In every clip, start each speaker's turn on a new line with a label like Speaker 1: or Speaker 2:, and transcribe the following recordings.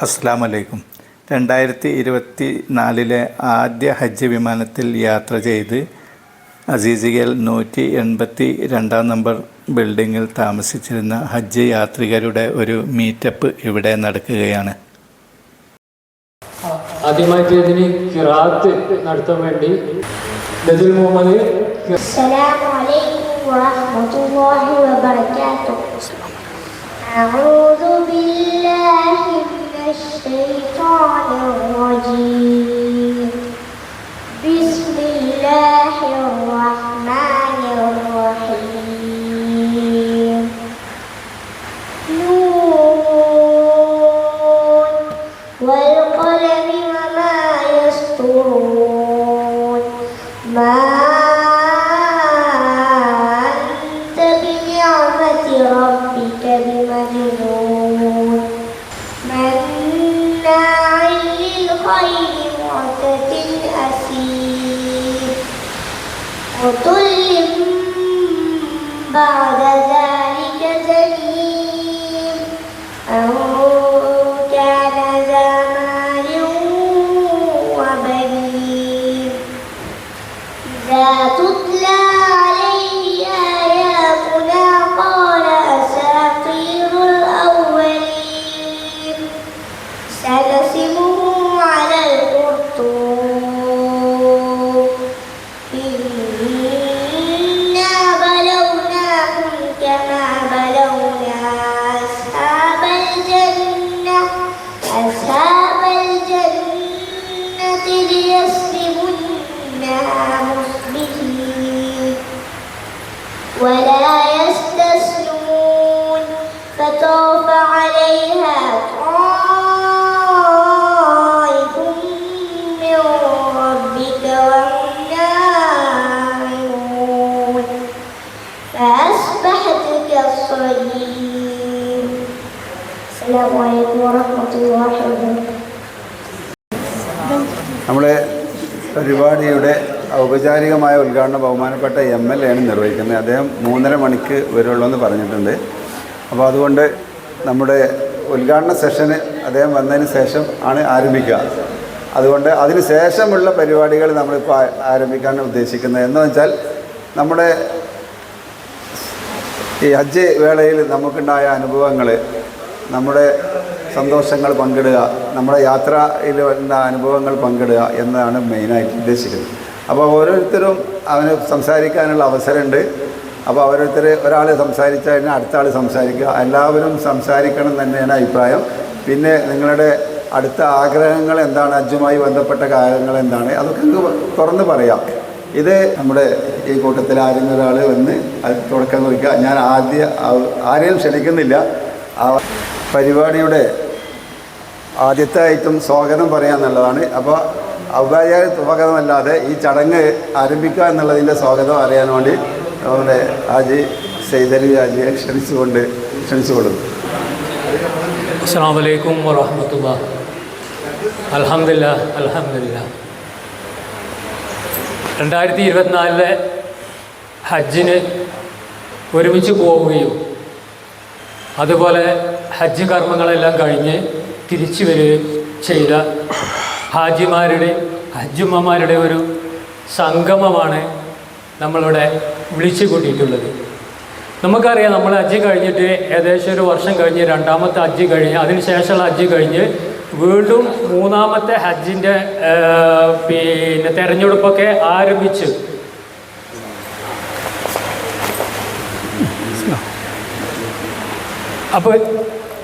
Speaker 1: അസ്സാം വലൈക്കും രണ്ടായിരത്തി ഇരുപത്തി നാലിലെ ആദ്യ ഹജ്ജ് വിമാനത്തിൽ യാത്ര ചെയ്ത് അസീസികൽ നൂറ്റി എൺപത്തി രണ്ടാം നമ്പർ ബിൽഡിങ്ങിൽ താമസിച്ചിരുന്ന ഹജ്ജ് യാത്രികരുടെ ഒരു മീറ്റപ്പ് ഇവിടെ നടക്കുകയാണ്.
Speaker 2: ആദ്യമായിട്ട് നടത്താൻ വേണ്ടി
Speaker 3: الشيطان الرجيم بعد ذلك كالصريم السلام عليكم ورحمة الله وبركاته
Speaker 4: നമ്മളെ പരിപാടിയുടെ ഔപചാരികമായ ഉദ്ഘാടനം ബഹുമാനപ്പെട്ട എം എൽ എ ആണ് നിർവഹിക്കുന്നത് അദ്ദേഹം മൂന്നര മണിക്ക് വരുള്ളൂ എന്ന് പറഞ്ഞിട്ടുണ്ട് അപ്പോൾ അതുകൊണ്ട് നമ്മുടെ ഉദ്ഘാടന സെഷന് അദ്ദേഹം വന്നതിന് ശേഷം ആണ് ആരംഭിക്കുക അതുകൊണ്ട് അതിന് ശേഷമുള്ള പരിപാടികൾ നമ്മളിപ്പോൾ ആ- ആരംഭിക്കാൻ ഉദ്ദേശിക്കുന്നത് എന്ന് വെച്ചാൽ നമ്മുടെ ഈ ഹജ്ജ് വേളയിൽ നമുക്കുണ്ടായ അനുഭവങ്ങൾ നമ്മുടെ സന്തോഷങ്ങൾ പങ്കിടുക നമ്മുടെ യാത്രയിൽ വരുന്ന അനുഭവങ്ങൾ പങ്കിടുക എന്നതാണ് മെയിനായിട്ട് ഉദ്ദേശിക്കുന്നത്. അപ്പോൾ ഓരോരുത്തരും അവന് സംസാരിക്കാനുള്ള അവസരമുണ്ട്. അപ്പോൾ ഓരോരുത്തർ ഒരാൾ സംസാരിച്ചാൽ കഴിഞ്ഞാൽ അടുത്ത ആൾ സംസാരിക്കുക. എല്ലാവരും സംസാരിക്കണം തന്നെയാണ് അഭിപ്രായം. പിന്നെ നിങ്ങളുടെ അടുത്ത ആഗ്രഹങ്ങൾ എന്താണ്? അജ്ജുമായി ബന്ധപ്പെട്ട കാര്യങ്ങൾ എന്താണ്? അതൊക്കെ തുറന്ന് പറയാം. ഇത് നമ്മുടെ ഈ കൂട്ടത്തിൽ ആരും ഒരാൾ വന്ന് അത് തുടക്കം കുറിക്കുക. ഞാൻ ആദ്യ ആരെയും ക്ഷണിക്കുന്നില്ല. ആ പരിപാടിയുടെ ആദ്യത്തെ ഐറ്റം സ്വാഗതം പറയുക എന്നുള്ളതാണ് അപ്പോൾ ഔപചാരിക സ്വാഗതമല്ലാതെ ഈ ചടങ്ങ് ആരംഭിക്കുക എന്നുള്ളതിന്റെ സ്വാഗതം അറിയാൻ വേണ്ടി നമ്മുടെ ആജി സെയ്തലി ആജിയെ ക്ഷണിച്ചുകൊണ്ട് ക്ഷണിച്ചുകൊള്ളുന്നു.
Speaker 2: അസ്സാം വലൈക്കും വറഹമത്തുള്ള. അലഹമില്ല അലഹമില്ല രണ്ടായിരത്തി ഇരുപത്തിനാലിലെ ഹജ്ജിന് ഒരുമിച്ച് പോവുകയും അതുപോലെ ഹജ്ജ് കർമ്മങ്ങളെല്ലാം കഴിഞ്ഞ് തിരിച്ചു വരികയും ചെയ്ത ഹാജിമാരുടെ ഹജ്ജുമ്മമാരുടെ ഒരു സംഗമമാണ് നമ്മളിവിടെ വിളിച്ചു കൂട്ടിയിട്ടുള്ളത് നമുക്കറിയാം നമ്മൾ ഹജ്ജ് കഴിഞ്ഞിട്ട് ഏകദേശം ഒരു വർഷം കഴിഞ്ഞ് രണ്ടാമത്തെ ഹജ്ജ് കഴിഞ്ഞ് അതിനുശേഷമുള്ള ഹജ്ജ് കഴിഞ്ഞ് വീണ്ടും മൂന്നാമത്തെ ഹജ്ജിന്റെ പിന്നെ തെരഞ്ഞെടുപ്പൊക്കെ ആരംഭിച്ചു അപ്പോൾ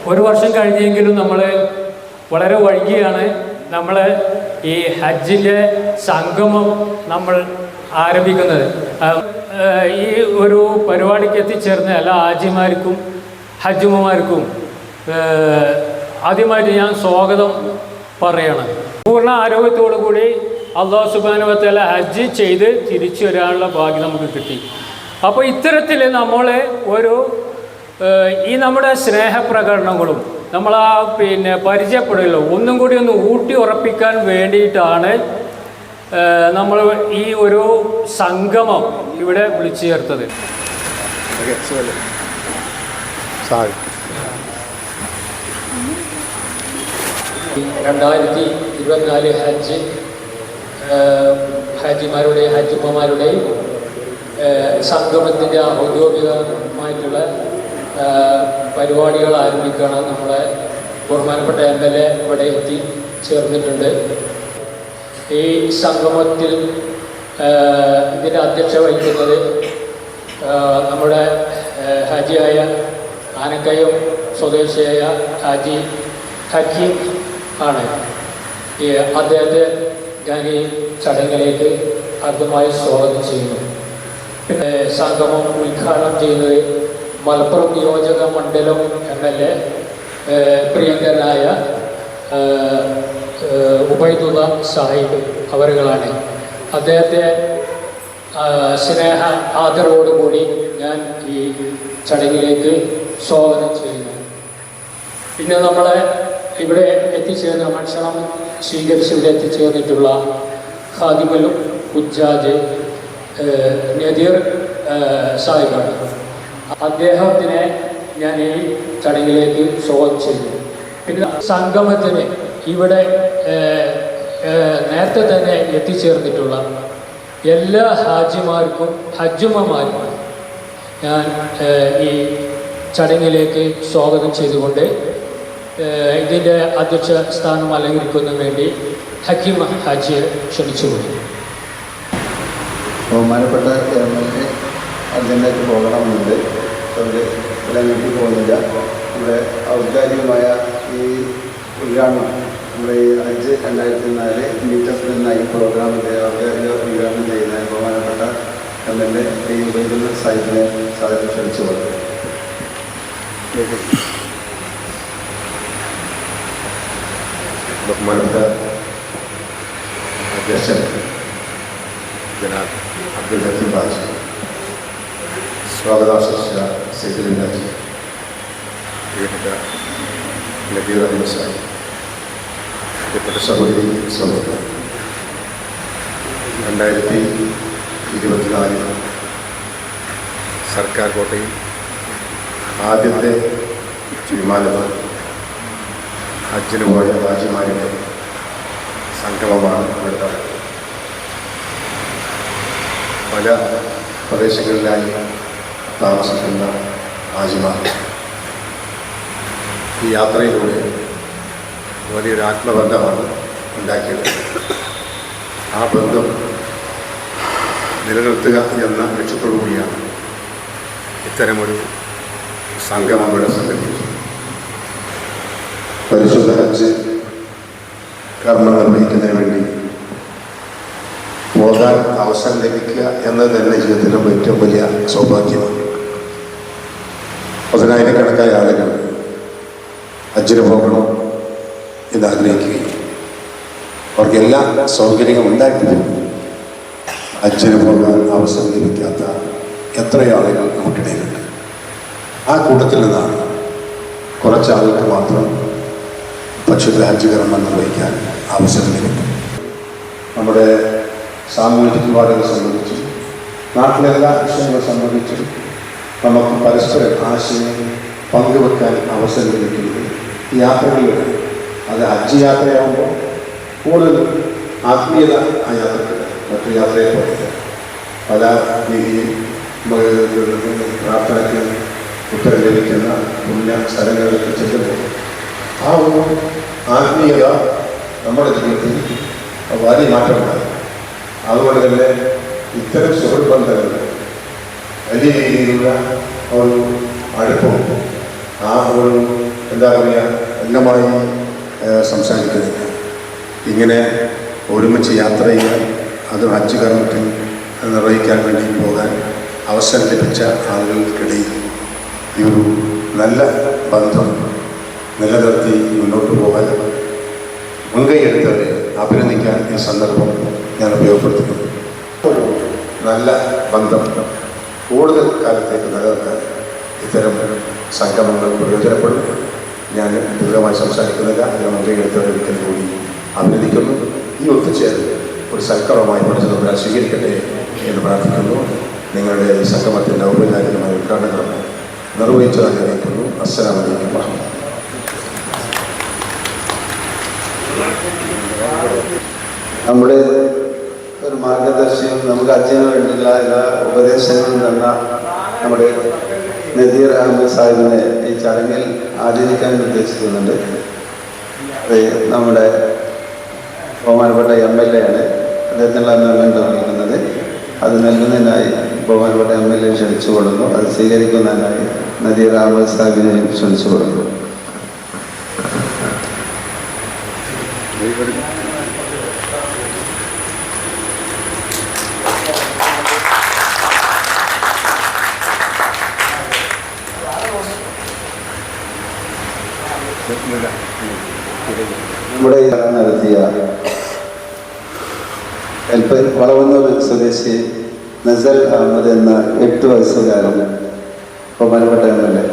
Speaker 2: ഒരു വർഷം കഴിഞ്ഞെങ്കിലും നമ്മൾ വളരെ വൈകിയാണ് നമ്മൾ ഈ ഹജ്ജിന്റെ സംഗമം നമ്മൾ ആരംഭിക്കുന്നത്. ഈ ഒരു പരിപാടിക്ക് എത്തിച്ചേർന്ന എല്ലാ ആജിമാർക്കും ഹജ്ജുമ്മമാർക്കും ആ, ആദ്യമായിട്ട് ഞാൻ സ്വാഗതം പറയണം. പൂർണ ആരോഗ്യത്തോടു കൂടി അള്ളാഹു സുബാനുവത്തല ഹജ്ജ് ചെയ്ത് തിരിച്ചു വരാനുള്ള ഭാഗ്യം നമുക്ക് കിട്ടി. അപ്പോൾ ഇത്തരത്തിൽ നമ്മൾ ഒരു ഈ നമ്മുടെ സ്നേഹപ്രകടനങ്ങളും നമ്മൾ ആ പിന്നെ പരിചയപ്പെടുകയുള്ളൂ ഒന്നും കൂടി ഒന്ന് ഊട്ടി ഉറപ്പിക്കാൻ വേണ്ടിയിട്ടാണ് നമ്മൾ ഈ ഒരു സംഗമം ഇവിടെ വിളിച്ചു ചേർത്തത്. രണ്ടായിരത്തി ഇരുപത്തിനാല് ഹജ്ജ് ഏഹ്, ഹാജിമാരുടെയും ഹജ്ജുമ്മമാരുടെയും സംഗമത്തിന്റെ ഔദ്യോഗികമായിട്ടുള്ള പരിപാടികൾ ആരംഭിക്കുകയാണ് നമ്മുടെ ബഹുമാനപ്പെട്ട എം എൽ എ ഇവിടെ എത്തി ചേർന്നിട്ടുണ്ട്. ഈ സംഗമത്തിൽ ഇതിന്റെ അധ്യക്ഷ വഹിക്കുന്നത് നമ്മുടെ ഹാജിയായ ആനക്കയം സ്വദേശിയായ ഹാജി ഹക്കീം ആണ്. അദ്ദേഹത്തെ ഞാൻ ഈ ചടങ്ങിലേക്ക് ആദ്യമായി സ്വാഗതം ചെയ്യുന്നു. പിന്നെ സംഗമം ഉദ്ഘാടനം ചെയ്യുന്നത് മലപ്പുറം നിയോജക മണ്ഡലം എം എൽ എ പ്രിയങ്കരനായ ഉബൈദുള്ള സാഹിബ് അവരുകളാണ്. അദ്ദേഹത്തെ സ്നേഹ ആദരവോടുകൂടി ഞാൻ ഈ ചടങ്ങിലേക്ക് സ്വാഗതം ചെയ്യുന്നു. പിന്നെ നമ്മളെ ഇവിടെ എത്തിച്ചേർന്ന ഭക്ഷണം സ്വീകരിച്ച് ഇവിടെ എത്തിച്ചേർന്നിട്ടുള്ള ഖാദിമലും ഉജ്ജാജ് നദീർ സാഹിബാണ്. അദ്ദേഹത്തിനെ ഞാൻ ഈ ചടങ്ങിലേക്ക് സ്വാഗതം ചെയ്യുന്നു. പിന്നെ സംഗമത്തിന് ഇവിടെ നേരത്തെ തന്നെ എത്തിച്ചേർന്നിട്ടുള്ള എല്ലാ ഹാജിമാർക്കും ഹജ്ജുമ്മമാർക്കും ഞാൻ ഈ ചടങ്ങിലേക്ക് സ്വാഗതം ചെയ്തുകൊണ്ട് ഇതിന്റെ അധ്യക്ഷ സ്ഥാനം അലങ്കരിക്കുന്നതിന് വേണ്ടി ഹക്കീം ഹാജിയെ ക്ഷണിച്ചുകൊള്ളു
Speaker 4: ബഹുമാനപ്പെട്ട എൽ എ പോകണമെന്നുണ്ട്. അവർ എല്ലാം വീട്ടിൽ പോകുന്നില്ല. നമ്മുടെ ഔദ്യോഗികമായ ഈ ഉദ്ഘാടനം നമ്മുടെ ഈ അഞ്ച് രണ്ടായിരത്തി നാല് മീറ്റപ്പ് എന്ന ഈ പ്രോഗ്രാമിന്റെ ഔദ്യോഗിക ഉദ്ഘാടനം ചെയ്യുന്ന ബഹുമാനപ്പെട്ട എം എൽ എ ഈ ഉപയോഗിക്കുന്ന സാഹിബിനെ സാധനം ക്ഷണിച്ചു കൊടുക്കും
Speaker 5: ബഹുമാനപ്പെട്ട അധ്യക്ഷൻ ജനാബ് അബ്ദുൽ ഹക്കീം ബാജി സെക്രട്ടറി. ബാജി പ്രിയപ്പെട്ട അഹമ്മദ് സാഹിബ് പ്രിയപ്പെട്ട സഹോദരി സഹോദരൻ രണ്ടായിരത്തി ഇരുപത്തിനാലിൽ സർക്കാർ കോട്ടയിൽ ആദ്യത്തെ വിമാനത്തിൽ ഹജ്ജിന് പോയ രാജിമാരുടെ സംഗമമാണ് ഇവിടെ പല പ്രദേശങ്ങളിലായി താമസിക്കുന്ന ഹാജിമാർ ഈ യാത്രയിലൂടെ വലിയൊരു ആത്മബന്ധമാണ് ഉണ്ടാക്കിയത്. ആ ബന്ധം നിലനിർത്തുക എന്ന ലക്ഷ്യത്തോടു കൂടിയാണ് ഇത്തരമൊരു സംഗമം ഇവിടെ സംഘടിപ്പിച്ചത്. പരിശുദ്ധ ഹജ്ജ് കർമ്മം നിർവഹിക്കുന്നതിന് വേണ്ടി പോകാൻ അവസരം ലഭിക്കുക എന്നത് തന്നെ ജീവിതത്തിലെ ഏറ്റവും വലിയ സൗഭാഗ്യമാണ്. പതിനായിരക്കണക്കായ ആളുകൾ ഹജ്ജിന് പോകണം എന്ന് ആഗ്രഹിക്കുകയും അവർക്ക് എല്ലാ സൗകര്യങ്ങളും ഉണ്ടായിട്ടും ഹജ്ജിന് പോകാൻ അവസരം ലഭിക്കാത്ത എത്രയോ ആളുകൾ നമുക്കിടയിലുണ്ട് ആ കൂട്ടത്തിൽ നിന്നാണ് കുറച്ച് ആളുകൾക്ക് മാത്രം പരിശുദ്ധ ഹജ്ജ് നിർവഹിക്കാൻ അവസരം ലഭിക്കും നമ്മുടെ സാമൂഹിക ചുറ്റുപാടുകളെ സംബന്ധിച്ചും നാട്ടിലെല്ലാ വിഷയങ്ങളെ സംബന്ധിച്ചും നമുക്ക് പരസ്പരം ആശയം പങ്കുവെക്കാൻ അവസരം ലഭിക്കുന്നത് യാത്രകളിലൂടെ. അത് ഹജ്ജ് യാത്രയാകുമ്പോൾ കൂടുതൽ ആത്മീയത ആ യാത്രയ്ക്ക് മറ്റു യാത്രയെ പോലെ. പല രീതിയിൽ പ്രാർത്ഥനയ്ക്ക് ഉത്തരം ലഭിക്കുന്ന പുണ്യ സ്ഥലങ്ങളിലേക്ക് ചെല്ലുമ്പോൾ ആ ഒരു ആത്മീയത നമ്മുടെ ജീവിതത്തിൽ വലിയ മാറ്റമുണ്ടാകും. അതുകൊണ്ട് തന്നെ ഇത്തരം സുഹൃത്ത് വലിയ രീതിയിലുള്ള ഒരു അടുപ്പം. ആ ഒരു എന്താ പറയുക എല്ലാമായി സംസാരിക്കുന്നില്ല. ഇങ്ങനെ ഒരുമിച്ച് യാത്ര ചെയ്യാൻ അത് ഹജ്ജ് കർമ്മത്തിൽ നിർവഹിക്കാൻ വേണ്ടി പോകാൻ അവസരം ലഭിച്ച ആളുകൾക്കിടയിൽ ഈ ഒരു നല്ല ബന്ധം നിലനിർത്തി മുന്നോട്ട് പോകാൻ മുൻകൈയെടുത്തവരെ അഭിനന്ദിക്കാൻ ഈ സന്ദർഭം ഞാൻ ഉപയോഗപ്പെടുത്തുന്നു. ഒരു നല്ല ബന്ധം കൂടുതൽ കാലത്തേക്ക് നിലനിർത്താൻ ഇത്തരം സംഗമങ്ങൾ പ്രയോജനപ്പെടും. ഞാൻ ദീർഘമായി സംസാരിക്കുന്നില്ല. അതിനെ മന്ത്രി എടുത്തവരൊരിക്കൽ കൂടി അഭിനന്ദിക്കുന്നു. ഈ ഒത്തുചേരൽ ഒരു സൽക്കരമായി പഠിച്ചത് സ്വീകരിക്കട്ടെ എന്ന് പ്രാർത്ഥിക്കുന്നു. നിങ്ങളുടെ ഈ സംഗമത്തിന്റെ ഔപചാരികമായ ഉദ്ഘാടനം നിർവഹിച്ചതായി അറിയിക്കുന്നു അസ്സലാമലൈക്കും വാഹമത്തുള്ളാഹി
Speaker 6: നമ്മുടെ ഒരു മാർഗദർശിയും നമുക്ക് വേണ്ടില്ല എല്ലാ ഉപദേശങ്ങളും തന്ന നമ്മുടെ നദീർ അഹമ്മദ് സാഹിബിനെ ഈ ചടങ്ങിൽ ആദരിക്കാൻ ഉദ്ദേശിക്കുന്നുണ്ട് നമ്മുടെ ബഹുമാനപ്പെട്ട എം എൽ എ ആണ്. അദ്ദേഹത്തിനുള്ള അമ്മമെന്റ് നൽകുന്നത് അത് നൽകുന്നതിനായി ബഹുമാനപ്പെട്ട എം എൽ എ ക്ഷണിച്ചു കൊടുക്കുന്നു അത് സ്വീകരിക്കുന്നതിനായി നദീർ അഹമ്മദ് സാഹിബിനെ ക്ഷണിച്ചു കൊടുക്കുന്നു നമ്മുടെ ഈ നടത്തിയ എൽപ്പൻ വളവന്നൂർ സ്വദേശി നസൽ അഹമ്മദ് എന്ന എട്ട് വയസ്സുകാരൻ ബഹുമാനപ്പെട്ട M L A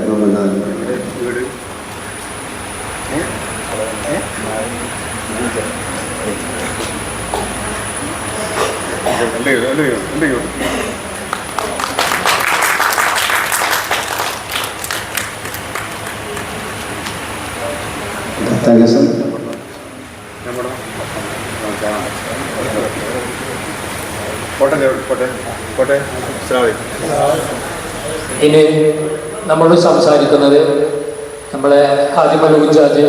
Speaker 6: thank you sir.
Speaker 5: കോട്ടെ കോട്ടെ കോട്ടെ ശ്രാവി
Speaker 2: ഇനി നമ്മളോട് സംസാരിക്കുന്നത് നമ്മളെ ഹാദിമൽ ഉജാജ്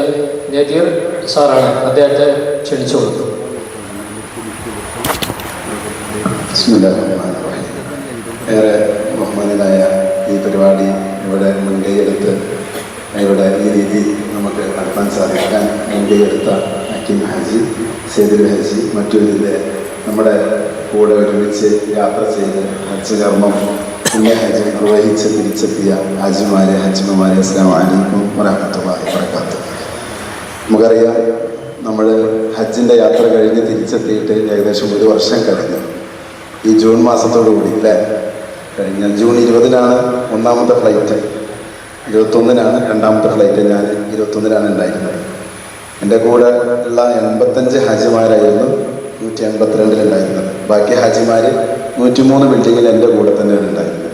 Speaker 2: നദീർ സാറാണ്. അദ്ദേഹത്തെ ക്ഷണിച്ചു കൊടുത്തു.
Speaker 6: ഏറെ ബഹുമാനനായ ഈ പരിപാടി ഇവിടെ മുൻകൈയെടുത്ത് ഇവിടെ ഈ രീതി നമുക്ക് നടത്താൻ സാധിക്കാൻ മുൻകൈയെടുത്ത അക്കിം ഹാജി സേദിൽ ഹാജി മറ്റൊരിതിന്റെ നമ്മുടെ കൂടെ ഒരുമിച്ച് യാത്ര ചെയ്ത് ഹജ്ജ് കർമ്മം പുണ്യ ഹജ്ജ് നിർവഹിച്ച് തിരിച്ചെത്തിയ ഹാജിമാരെ ഹജ്ജിമാരെ അസ്ലാം വലൈക്കും വറഹമത്തുള്ളാഹി വബറകാത്തു. നമുക്കറിയാം നമ്മൾ ഹജ്ജിന്റെ യാത്ര കഴിഞ്ഞ് തിരിച്ചെത്തിയിട്ട് ഏകദേശം ഒരു വർഷം കഴിഞ്ഞു. ഈ ജൂൺ മാസത്തോടു കൂടി അല്ലേ? കഴിഞ്ഞ ജൂൺ ഇരുപതിനാണ് ഒന്നാമത്തെ ഫ്ലൈറ്റ്. ഇരുപത്തൊന്നിനാണ് രണ്ടാമത്തെ ഫ്ലൈറ്റ് ഞാൻ ഇരുപത്തൊന്നിനാണ് ഉണ്ടായിരുന്നത്. എന്റെ കൂടെ ഉള്ള എൺപത്തഞ്ച് ഹാജിമാരായിരുന്നു. നൂറ്റി എൺപത്തിരണ്ടിലുണ്ടായിരുന്നത് ബാക്കി ഹാജിമാർ നൂറ്റിമൂന്ന് ബിൽഡിങ്ങിൽ എന്റെ കൂടെ തന്നെയാണ് ഉണ്ടായിരുന്നത്.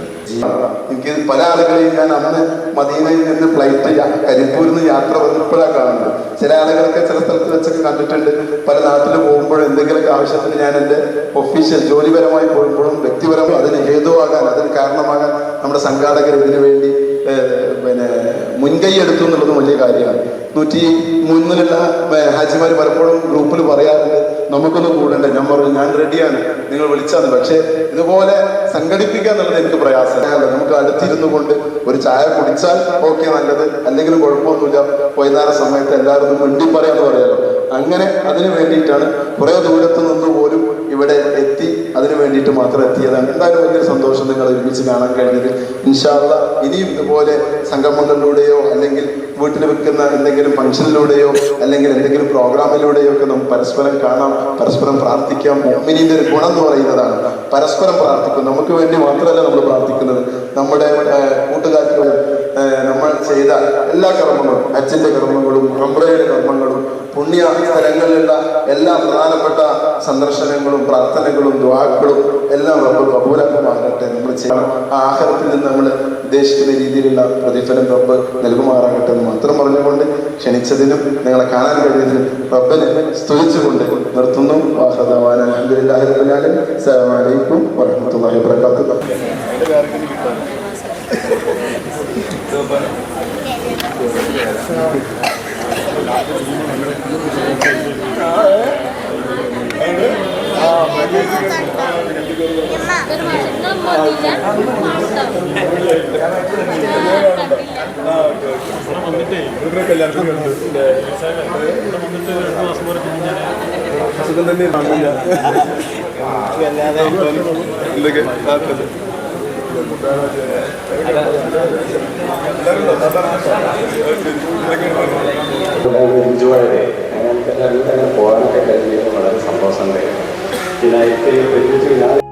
Speaker 6: എനിക്ക് പല ആളുകളെയും ഞാൻ അന്ന് മദീനയിൽ നിന്ന് ഫ്ലൈറ്റ് കരിപ്പൂരിൽ നിന്ന് യാത്ര വന്നപ്പോഴാണ് കാണുന്നത്. ചില ആളുകളൊക്കെ ചില സ്ഥലത്ത് വെച്ചൊക്കെ കണ്ടിട്ടുണ്ട്. പല നാട്ടിൽ പോകുമ്പോൾ എന്തെങ്കിലുമൊക്കെ ആവശ്യത്തിന് ഞാൻ എന്റെ ഒഫീഷ്യൽ ജോലിപരമായി പോകുമ്പോഴും വ്യക്തിപരമായി അതിന് ഹേതുവാകാൻ അതിന് കാരണമാകാൻ നമ്മുടെ സംഘാടകർ ഇതിനു വേണ്ടി പിന്നെ മുൻകൈ എടുത്തു എന്നുള്ളത് വലിയ കാര്യമാണ്. നൂറ്റി മൂന്നിലുള്ള ഹാജിമാർ പലപ്പോഴും ഗ്രൂപ്പിൽ പറയാറുണ്ട് നമുക്കൊന്ന് കൂടണ്ടേ? ഞാൻ പറഞ്ഞു ഞാൻ റെഡിയാണ് നിങ്ങൾ വിളിച്ചാണ് പക്ഷേ ഇതുപോലെ സംഘടിപ്പിക്കുക എന്നുള്ളത് എനിക്ക് പ്രയാസമല്ല നമുക്ക് അടുത്തിരുന്നു കൊണ്ട് ഒരു ചായ കുടിച്ചാൽ ഓക്കെ നല്ലത്. അല്ലെങ്കിൽ കുഴപ്പമൊന്നുമില്ല. വൈകുന്നേര സമയത്ത് എല്ലാവരും മിണ്ടി പറയാന്ന് പറയാലോ അങ്ങനെ അതിന് വേണ്ടിയിട്ടാണ് കുറേ ദൂരത്ത് വേണ്ടിയിട്ട് മാത്രം എത്തിയതാണ്. എന്തായാലും വലിയൊരു സന്തോഷം നിങ്ങൾ ഒരുമിച്ച് കാണാൻ കഴിഞ്ഞത്. ഇൻഷാല്ല ഇനിയും ഇതുപോലെ സംഗമങ്ങളിലൂടെയോ അല്ലെങ്കിൽ വീട്ടിൽ വെക്കുന്ന എന്തെങ്കിലും ഫംഗ്ഷനിലൂടെയോ അല്ലെങ്കിൽ എന്തെങ്കിലും പ്രോഗ്രാമിലൂടെയോ ഒക്കെ നമുക്ക് പരസ്പരം കാണാം പരസ്പരം പ്രാർത്ഥിക്കാം. മുഅ്മിനീന്റെ ഒരു ഗുണം എന്ന് പറയുന്നതാണ്. പരസ്പരം പ്രാർത്ഥിക്കും. നമുക്ക് വേണ്ടി മാത്രമല്ല നമ്മൾ പ്രാർത്ഥിക്കുന്നത്. നമ്മുടെ കൂട്ടുകാർക്ക് നമ്മൾ ചെയ്ത എല്ലാ കർമ്മങ്ങളും അച്ഛന്റെ കർമ്മങ്ങളും അമ്രയുടെ കർമ്മങ്ങളും പുണ്യ സ്ഥലങ്ങളിലുള്ള എല്ലാ പ്രധാനപ്പെട്ട സന്ദർശനങ്ങളും പ്രാർത്ഥനകളും ദ്വാക്കളും എല്ലാം നമ്മൾ കബൂലാക്കുമാറാകട്ടെ നമ്മൾ ചെയ്യണം. ആഹാരത്തിൽ നിന്ന് നമ്മൾ ഉദ്ദേശിക്കുന്ന രീതിയിലുള്ള പ്രതിഫലം റബ്ബ് നൽകുമാറാകട്ടെ എന്ന് മാത്രം പറഞ്ഞുകൊണ്ട് ക്ഷണിച്ചതിനും നിങ്ങളെ കാണാൻ കഴിഞ്ഞതിനും റബ്ബനെ സ്തുതിച്ചുകൊണ്ട് നിർത്തുന്നു. വാഹദവാൻ അലഹദില്ലാഹി റബ്ബിൽ ആലമീൻ. അസ്സലാമു അലൈക്കും വറഹ്മത്തുള്ളാഹി വബറകാതുഹു.
Speaker 5: എന്തൊക്കെ
Speaker 4: എൻജോയ് അങ്ങനത്തെ എല്ലാം പോകാനൊക്കെ കഴിഞ്ഞത് വളരെ സന്തോഷമുണ്ട് പിന്നെ എനിക്ക് ഒരുമിച്ച് ഞാൻ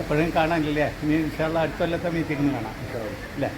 Speaker 7: എപ്പോഴും കാണാനില്ലേ? ഇനി ഇൻഷാള്ള അടുത്ത കൊല്ലത്തെ മീറ്റിംഗിന് കാണാം. അല്ലേ